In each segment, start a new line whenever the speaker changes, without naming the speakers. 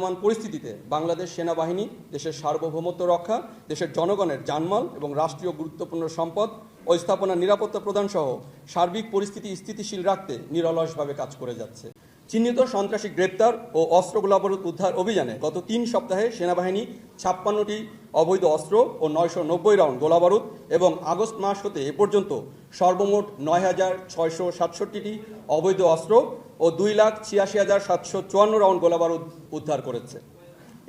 বর্তমান পরিস্থিতিতে বাংলাদেশ সেনাবাহিনী, দেশের সার্বভৌমত্ব রক্ষা, দেশের জনগণের জানমাল এবং রাষ্ট্রীয় গুরুত্বপূর্ণ সম্পদ ও স্থাপনার নিরাপত্তা প্রদান সহ সার্বিক পরিস্থিতি স্থিতিশীল রাখতে নিরলসভাবে কাজ করে যাচ্ছে। চিহ্নিত সন্ত্রাসী গ্রেপ্তার ও অস্ত্র গোলাবারুদ উদ্ধার অভিযানে গত তিন সপ্তাহে সেনাবাহিনী ছাপ্পান্নটি অবৈধ অস্ত্র ও নয়শো নব্বই রাউন্ড গোলাবারুদ এবং আগস্ট মাস হতে এ পর্যন্ত সর্বমোট নয় হাজার ছয়শো সাতষট্টিটি অবৈধ অস্ত্র ও দুই লাখ ছিয়াশি হাজার সাতশো চুয়ান্ন রাউন্ড গোলাবারুদ উদ্ধার করেছে।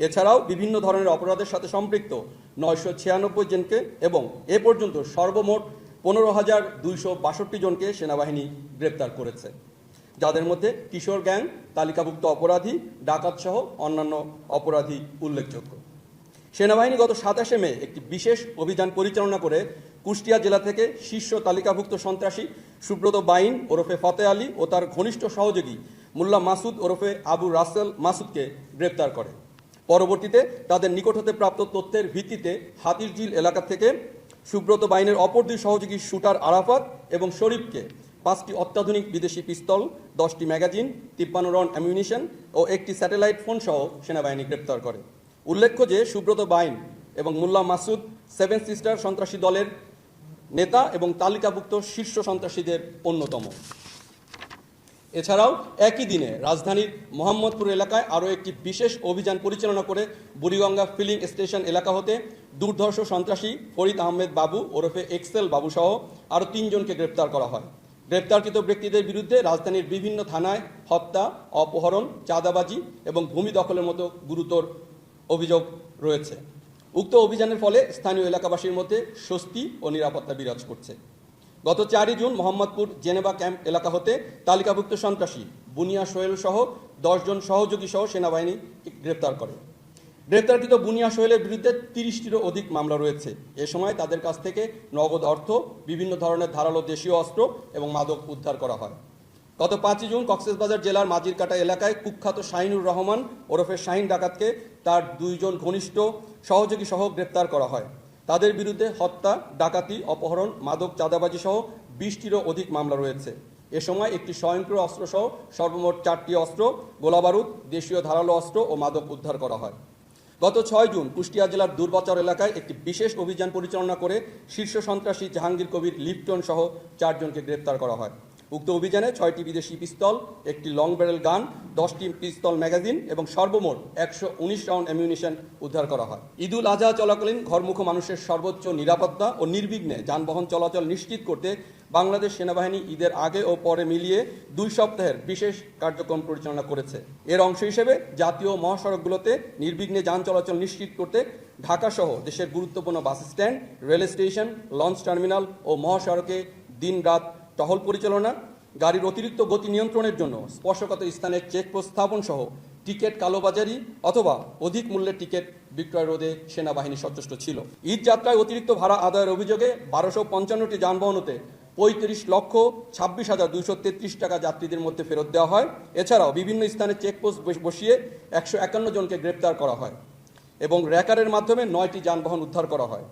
এছাড়াও বিভিন্ন ধরনের অপরাধের সাথে সম্পৃক্ত নয়শো ছিয়ানব্বই জনকে এবং এ পর্যন্ত সর্বমোট পনেরো হাজার দুইশো বাষট্টি জনকে সেনাবাহিনী গ্রেপ্তার করেছে। যাদের মধ্যে কিশোর গ্যাং, তালিকাভুক্ত অপরাধী, ডাকাত সহ অন্যান্য অপরাধী উল্লেখযোগ্য। সেনাবাহিনী গত সাতাশে মে একটি বিশেষ অভিযান পরিচালনা করে কুষ্টিয়া জেলা থেকে শীর্ষ তালিকাভুক্ত সন্ত্রাসী সুব্রত বাইন ওরফে ফতে আলী ও তার ঘনিষ্ঠ সহযোগী মোল্লা মাসুদ ওরফে আবু রাসেল মাসুদকে গ্রেপ্তার করে। পরবর্তীতে তাদের নিকট হতে প্রাপ্ত তথ্যের ভিত্তিতে হাতিরঝিল এলাকা থেকে সুব্রত বাইনের অপর দুই সহযোগী শুটার আরাফাত এবং শরীফকে পাঁচটি অত্যাধুনিক বিদেশি পিস্তল, দশটি ম্যাগাজিন, তিপ্পান্ন রন অ্যামিউনিশন ও একটি স্যাটেলাইট ফোন সহ সেনাবাহিনী গ্রেপ্তার করে। উল্লেখ্য যে সুব্রত বাইন এবং মোল্লা মাসুদ সেভেন সিস্টার সন্ত্রাসী দলের নেতা এবং তালিকাভুক্ত শীর্ষ সন্ত্রাসীদের অন্যতম। এছাড়াও একই দিনে রাজধানীর মোহাম্মদপুর এলাকায় আরও একটি বিশেষ অভিযান পরিচালনা করে বুড়িগঙ্গা ফিলিং স্টেশন এলাকা হতে দুর্ধর্ষ সন্ত্রাসী ফরিদ আহমেদ বাবু, ওরফে এক্সেল বাবু সহ আরও তিনজনকে গ্রেপ্তার করা হয়। গ্রেপ্তারকৃত ব্যক্তিদের বিরুদ্ধে রাজধানীর বিভিন্ন থানায় হত্যা, অপহরণ, চাঁদাবাজি এবং ভূমি দখলের মতো গুরুতর অভিযোগ রয়েছে। উক্ত অভিযানের ফলে স্থানীয় এলাকাবাসীর মধ্যে স্বস্তি ও নিরাপত্তা বিরাজ করছে। গত চারই জুন মোহাম্মদপুর জেনেভা ক্যাম্প এলাকা হতে তালিকাভুক্ত সন্ত্রাসী বুনিয়া সোহেল সহ দশজন সহযোগী সহ সেনাবাহিনী গ্রেপ্তার করে। গ্রেপ্তারকৃত বুনিয়া সোহেলের বিরুদ্ধে তিরিশটিরও অধিক মামলা রয়েছে। এ সময় তাদের কাছ থেকে নগদ অর্থ, বিভিন্ন ধরনের ধারালো দেশীয় অস্ত্র এবং মাদক উদ্ধার করা হয়। গত পাঁচই জুন কক্সবাজার জেলার মাজিরকাটা এলাকায় কুখ্যাত শাহিনুর রহমান ওরফে শাহিন ডাকাতকে তার দুইজন ঘনিষ্ঠ সহযোগী সহ গ্রেপ্তার করা হয়। তাদের বিরুদ্ধে হত্যা, ডাকাতি, অপহরণ, মাদক চাঁদাবাজি সহ বিশটিরও অধিক মামলা রয়েছে। এ সময় একটি স্বয়ংক্রিয় অস্ত্র সহ সর্বমোট চারটি অস্ত্র, গোলাবারুদ, দেশীয় ধারালো অস্ত্র ও মাদক উদ্ধার করা হয়। গত ছয় জুন কুষ্টিয়া জেলার দুর্বাচর এলাকায় একটি বিশেষ অভিযান পরিচালনা করে শীর্ষ সন্ত্রাসী জাহাঙ্গীর কবির লিপ্টন সহ চারজনকে গ্রেপ্তার করা হয়। উক্ত অভিযানে ছয়টি বিদেশি পিস্তল, একটি লং ব্যারেল গান দশটি পিস্তল ম্যাগাজিন এবং সর্বমোট একশো উনিশ রাউন্ড অ্যামিউনিশন উদ্ধার করা হয়। ঈদুল আজহা চলাকালীন ঘরমুখ মানুষের সর্বোচ্চ নিরাপত্তা ও নির্বিঘ্নে যানবাহন চলাচল নিশ্চিত করতে বাংলাদেশ সেনাবাহিনী ঈদের আগে ও পরে মিলিয়ে দুই সপ্তাহের বিশেষ কার্যক্রম পরিচালনা করেছে। এর অংশ হিসেবে জাতীয় মহাসড়কগুলোতে নির্বিঘ্নে যান চলাচল নিশ্চিত করতে ঢাকা সহ দেশের গুরুত্বপূর্ণ bus stand, rail station, launch terminal ও মহাসড়কে দিন রাত টহল পরিচালনা, গাড়ির অতিরিক্ত গতি নিয়ন্ত্রণের জন্য স্পর্শকাতর স্থানে চেকপোস্ট স্থাপন সহ টিকিট কালোবাজারি অথবা অধিক মূল্যের টিকিট বিক্রয় রোধে সেনাবাহিনী সচেষ্ট ছিল। ঈদ যাত্রায় অতিরিক্ত ভাড়া আদায়ের অভিযোগে বারোশো পঞ্চান্নটি যানবাহন হতে পঁয়ত্রিশ লক্ষ ছাব্বিশ হাজার দুইশো তেত্রিশ টাকা যাত্রীদের মধ্যে ফেরত দেওয়া হয়। এছাড়াও বিভিন্ন স্থানে চেকপোস্ট বসিয়ে একশো একান্ন জনকে গ্রেপ্তার করা হয় এবং র্যাকারের মাধ্যমে নয়টি যানবাহন উদ্ধার করা হয়।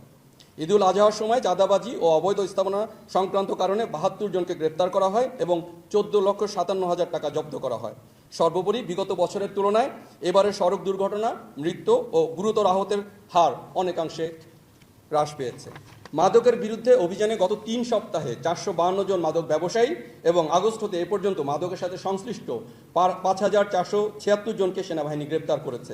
ঈদুল আজহার সময় চাঁদাবাজি ও অবৈধ স্থাপনা সংক্রান্ত কারণে বাহাত্তর জনকে গ্রেপ্তার করা হয় এবং চোদ্দ লক্ষ সাতান্ন হাজার টাকা জব্দ করা হয়। সর্বোপরি বিগত বছরের তুলনায় এবারে সড়ক দুর্ঘটনা, মৃত্যু ও গুরুতর আহতের হার অনেকাংশে হ্রাস পেয়েছে। মাদকের বিরুদ্ধে অভিযানে গত তিন সপ্তাহে চারশো বাহান্ন জন মাদক ব্যবসায়ী এবং আগস্ট হতে এ পর্যন্ত মাদকের সাথে সংশ্লিষ্ট পাঁচ হাজার চারশো ছিয়াত্তর জনকে সেনাবাহিনী গ্রেপ্তার করেছে।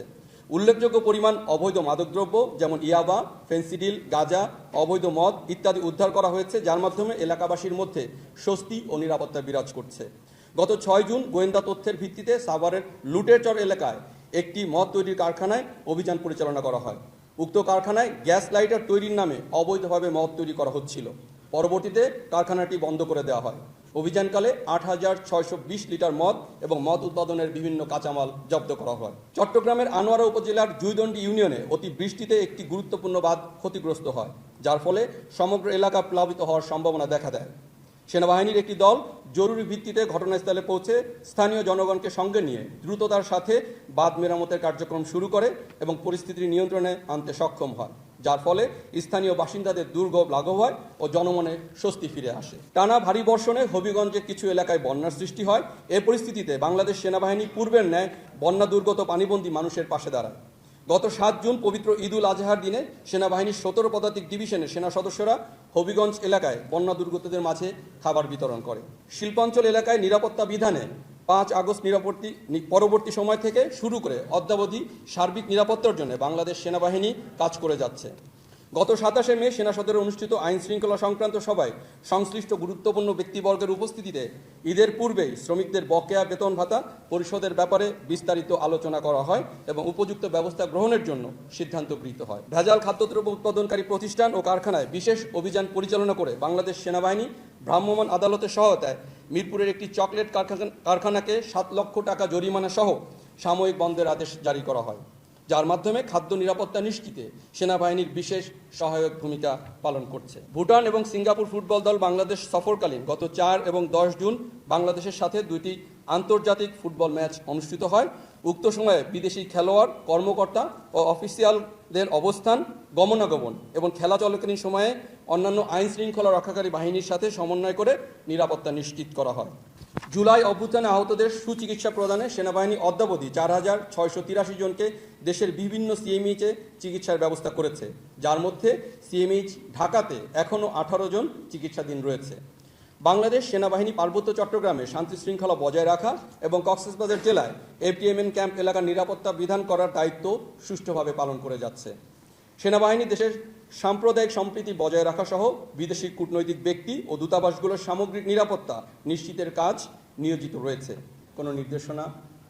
উল্লেখযোগ্য পরিমাণ অবৈধ মাদকদ্রব্য, যেমন ইয়াবা, ফেন্সিডিল, গাঁজা, অবৈধ মদ ইত্যাদি উদ্ধার করা হয়েছে, যার মাধ্যমে এলাকাবাসীর মধ্যে স্বস্তি ও নিরাপত্তা বিরাজ করছে। গত ছয় জুন গোয়েন্দা তথ্যের ভিত্তিতে সাভারের লুটেরচর এলাকায় একটি মদ তৈরির কারখানায় অভিযান পরিচালনা করা হয়। উক্ত কারখানায় গ্যাস লাইটার তৈরির নামে অবৈধভাবে মদ তৈরি করা হচ্ছিল। পরবর্তীতে কারখানাটি বন্ধ করে দেওয়া হয়। অভিযানকালে আট হাজার ছয়শো বিশ লিটার মদ এবং মদ উৎপাদনের বিভিন্ন কাঁচামাল জব্দ করা হয়। চট্টগ্রামের আনোয়ারা উপজেলার জুইদণ্ডী ইউনিয়নে অতি বৃষ্টিতে একটি গুরুত্বপূর্ণ বাঁধ ক্ষতিগ্রস্ত হয়, যার ফলে সমগ্র এলাকা প্লাবিত হওয়ার সম্ভাবনা দেখা দেয়। সেনাবাহিনীর একটি দল জরুরি ভিত্তিতে ঘটনাস্থলে পৌঁছে স্থানীয় জনগণকে সঙ্গে নিয়ে দ্রুততার সাথে বাঁধ মেরামতের কার্যক্রম শুরু করে এবং পরিস্থিতি নিয়ন্ত্রণে আনতে সক্ষম হয়। যার ফলে স্থানীয় বাসিন্দাদের দুর্ভোগ লাঘব হয় ও জনমনে স্বস্তি ফিরে আসে। টানা ভারী বর্ষণে হবিগঞ্জে কিছু এলাকায় বন্যার সৃষ্টি হয়। এ পরিস্থিতিতে বাংলাদেশ সেনাবাহিনী পূর্বের ন্যায় বন্যা দুর্গত পানিবন্দী মানুষের পাশে দাঁড়ায়। গত সাত জুন পবিত্র ঈদুল আজহার দিনে সেনাবাহিনীর সতেরো পদাতিক ডিভিশনের সেনা সদস্যরা হবিগঞ্জ এলাকায় বন্যা দুর্গতদের মাঝে খাবার বিতরণ করে। শিল্পাঞ্চল এলাকায় নিরাপত্তা বিধানে পাঁচ আগস্ট নিরাপত্তি পরবর্তী সময় থেকে শুরু করে অদ্যাবধি সার্বিক নিরাপত্তার জন্য বাংলাদেশ সেনাবাহিনী কাজ করে যাচ্ছে। গত সাতাশে মে সেনা সদরে অনুষ্ঠিত আইন শৃঙ্খলা সংক্রান্ত সভায় সংশ্লিষ্ট গুরুত্বপূর্ণ ব্যক্তিবর্গের উপস্থিতিতে ঈদের পূর্বেই শ্রমিকদের বকেয়া বেতন ভাতা পরিশোধের ব্যাপারে বিস্তারিত আলোচনা করা হয় এবং উপযুক্ত ব্যবস্থা গ্রহণের জন্য সিদ্ধান্ত গৃহীত হয়। ভেজাল খাদ্যদ্রব্য উৎপাদনকারী প্রতিষ্ঠান ও কারখানায় বিশেষ অভিযান পরিচালনা করে বাংলাদেশ সেনাবাহিনী ভ্রাম্যমাণ আদালতের সহায়তায় মিরপুরের একটি চকলেট কারখানা কারখানাকে সাত লক্ষ টাকা জরিমানা সহ সাময়িক বন্ধের আদেশ জারি করা হয়, যার মাধ্যমে খাদ্য নিরাপত্তা নিশ্চিতে সেনাবাহিনীর বিশেষ সহায়ক ভূমিকা পালন করছে। ভুটান এবং সিঙ্গাপুর ফুটবল দল বাংলাদেশ সফরকালীন গত চার এবং দশ জুন বাংলাদেশের সাথে দুইটি আন্তর্জাতিক ফুটবল ম্যাচ অনুষ্ঠিত হয়। উক্ত সময়ে বিদেশি খেলোয়াড়, কর্মকর্তা ও অফিসিয়ালদের অবস্থান গমনাগমন এবং খেলা চলাকালীন সময়ে অন্যান্য আইন শৃঙ্খলা রক্ষাকারী বাহিনীর সাথে সমন্বয় করে নিরাপত্তা নিশ্চিত করা হয়। জুলাই অভ্যুত্থানে আহতদের সুচিকিৎসা প্রদানে সেনাবাহিনী অদ্যাবধি চার হাজার ছয়শো তিরাশি জনকে দেশের বিভিন্ন সিএমইচে চিকিৎসার ব্যবস্থা করেছে। যার মধ্যে সিএমইচ ঢাকাতে এখনও আঠারো জন চিকিৎসাধীন রয়েছে। বাংলাদেশ সেনাবাহিনী পার্বত্য চট্টগ্রামে শান্তি শৃঙ্খলা বজায় রাখা এবং কক্সবাজার জেলায় এফটিএমএন ক্যাম্প এলাকার নিরাপত্তা বিধান করার দায়িত্ব সুষ্ঠুভাবে পালন করে যাচ্ছে। সেনাবাহিনী দেশের সাম্প্রদায়িক সম্প্রীতি বজায় রাখা সহ বিদেশি কূটনৈতিক ব্যক্তি ও দূতাবাসগুলোর সামগ্রিক নিরাপত্তা নিশ্চিতের কাজ নিয়োজিত রয়েছে। কোনো নির্দেশনা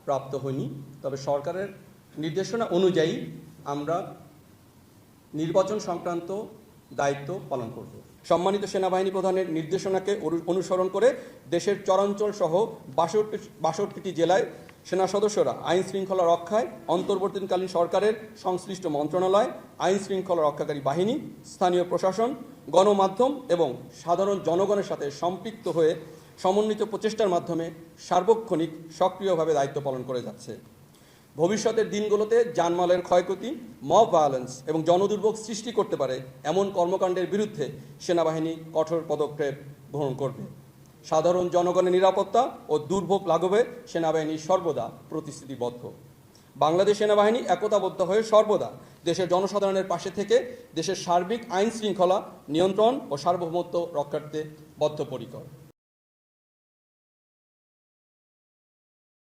প্রাপ্ত হয়নি, তবে সরকারের নির্দেশনা অনুযায়ী আমরা নির্বাচন সংক্রান্ত দায়িত্ব পালন করব। সম্মানিত সেনাবাহিনী প্রধানের নির্দেশনাকে অনুসরণ করে দেশের চরাঞ্চল সহ বাষট্টি, বাষট্টিটি জেলায় সেনা সদস্যরা আইন শৃঙ্খলা রক্ষায় অন্তর্বর্তীকালীন সরকারের সংশ্লিষ্ট মন্ত্রণালয়, আইন শৃঙ্খলা রক্ষাকারী বাহিনী, স্থানীয় প্রশাসন, গণমাধ্যম এবং সাধারণ জনগণের সাথে সম্পৃক্ত হয়ে সমন্বিত প্রচেষ্টার মাধ্যমে সার্বক্ষণিক সক্রিয়ভাবে দায়িত্ব পালন করে যাচ্ছে। ভবিষ্যতের দিনগুলোতে জানমালের ক্ষয়ক্ষতি, মব ভায়োলেন্স এবং জনদুর্ভোগ সৃষ্টি করতে পারে এমন কর্মকাণ্ডের বিরুদ্ধে সেনাবাহিনী কঠোর পদক্ষেপ গ্রহণ করবে। সাধারণ জনগণের নিরাপত্তা ও দুর্ভোগ লাঘবে সেনাবাহিনী সর্বদা প্রতিশ্রুতিবদ্ধ। বাংলাদেশ সেনাবাহিনী একতাবদ্ধ হয়ে সর্বদা দেশের জনসাধারণের পাশে থেকে দেশের সার্বিক আইন শৃঙ্খলা নিয়ন্ত্রণ ও সার্বভৌমত্ব রক্ষার্থে বদ্ধপরিকর।